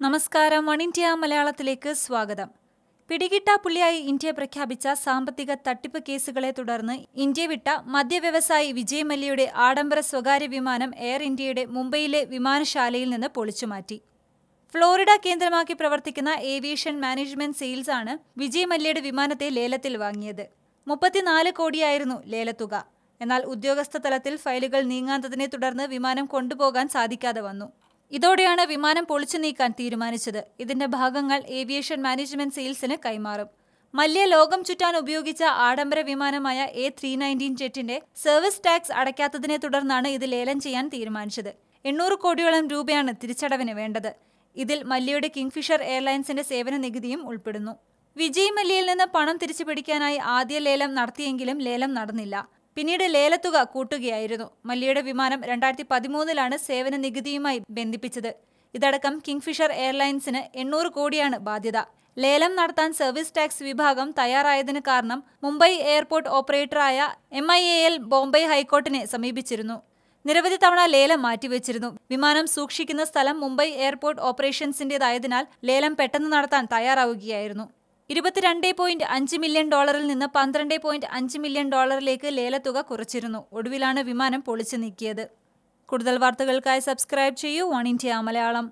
നമസ്കാരം. One India മലയാളത്തിലേക്ക് സ്വാഗതം. പിടികിട്ടാപ്പുള്ളിയായി ഇന്ത്യ പ്രഖ്യാപിച്ച സാമ്പത്തിക തട്ടിപ്പ് കേസുകളെ തുടർന്ന് ഇന്ത്യ വിട്ട മദ്യവ്യവസായി വിജയ് മല്യയുടെ ആഡംബര സ്വകാര്യ വിമാനം എയർ ഇന്ത്യയുടെ മുംബൈയിലെ വിമാനശാലയിൽ നിന്ന് പൊളിച്ചുമാറ്റി ഫ്ലോറിഡ കേന്ദ്രമാക്കി പ്രവർത്തിക്കുന്ന ഏവിയേഷൻ മാനേജ്മെന്റ് സെയിൽസ് ആണ് വിജയ് മല്യയുടെ വിമാനത്തെ ലേലത്തിൽ വാങ്ങിയത്. മുപ്പത്തിനാല് കോടിയായിരുന്നു ലേലത്തുക. എന്നാൽ ഉദ്യോഗസ്ഥ തലത്തിൽ ഫയലുകൾ നീങ്ങാത്തതിനെ തുടർന്ന് വിമാനം കൊണ്ടുപോകാൻ സാധിക്കാതെ വന്നു. ഇതോടെയാണ് വിമാനം പൊളിച്ചു നീക്കാൻ തീരുമാനിച്ചത്. ഇതിന്റെ ഭാഗങ്ങൾ ഏവിയേഷൻ മാനേജ്മെന്റ് സെയിൽസിന് കൈമാറും. മല്യ ലോകം ചുറ്റാൻ ഉപയോഗിച്ച ആഡംബര വിമാനമായ എ ത്രീ നയന്റീൻ ജെറ്റിന്റെ സർവീസ് ടാക്സ് അടയ്ക്കാത്തതിനെ തുടർന്നാണ് ഇത് ലേലം ചെയ്യാൻ തീരുമാനിച്ചത്. എണ്ണൂറ് കോടിയോളം രൂപയാണ് തിരിച്ചടവിന് വേണ്ടത്. ഇതിൽ മല്യയുടെ കിങ്ഫിഷർ എയർലൈൻസിന്റെ സേവന നികുതിയും ഉൾപ്പെടുന്നു. വിജയ് മല്യയിൽ നിന്ന് പണം തിരിച്ചു പിടിക്കാനായി ആദ്യ ലേലം നടത്തിയെങ്കിലും ലേലം നടന്നില്ല. പിന്നീട് ലേലത്തുക കൂട്ടുകയായിരുന്നു. മല്യയുടെ വിമാനം രണ്ടായിരത്തി പതിമൂന്നിലാണ് സേവന നികുതിയുമായി ബന്ധിപ്പിച്ചത്. ഇതടക്കം കിങ്ഫിഷർ എയർലൈൻസിന് എണ്ണൂറ് കോടിയാണ് ബാധ്യത. ലേലം നടത്താൻ സർവീസ് ടാക്സ് വിഭാഗം തയ്യാറായതിന് കാരണം Mumbai airport ഓപ്പറേറ്ററായ M I A L Bombay ഹൈക്കോർട്ടിനെ സമീപിച്ചിരുന്നു. നിരവധി തവണ ലേലം മാറ്റിവെച്ചിരുന്നു. വിമാനം സൂക്ഷിക്കുന്ന സ്ഥലം മുംബൈ എയർപോർട്ട് ഓപ്പറേഷൻസിന്റേതായതിനാൽ ലേലം പെട്ടെന്ന് നടത്താൻ തയ്യാറാവുകയായിരുന്നു. ഇരുപത്തിരണ്ട് പോയിന്റ് അഞ്ച് മില്യൺ ഡോളറിൽ നിന്ന് പന്ത്രണ്ട് പോയിന്റ് അഞ്ച് മില്യൺ ഡോളറിലേക്ക് ലേലത്തുക കുറച്ചിരുന്നു. ഒടുവിലാണ് വിമാനം പൊളിച്ചു നീക്കിയത്. കൂടുതൽ വാർത്തകൾക്കായി സബ്സ്ക്രൈബ് ചെയ്യൂ. One India Malayalam.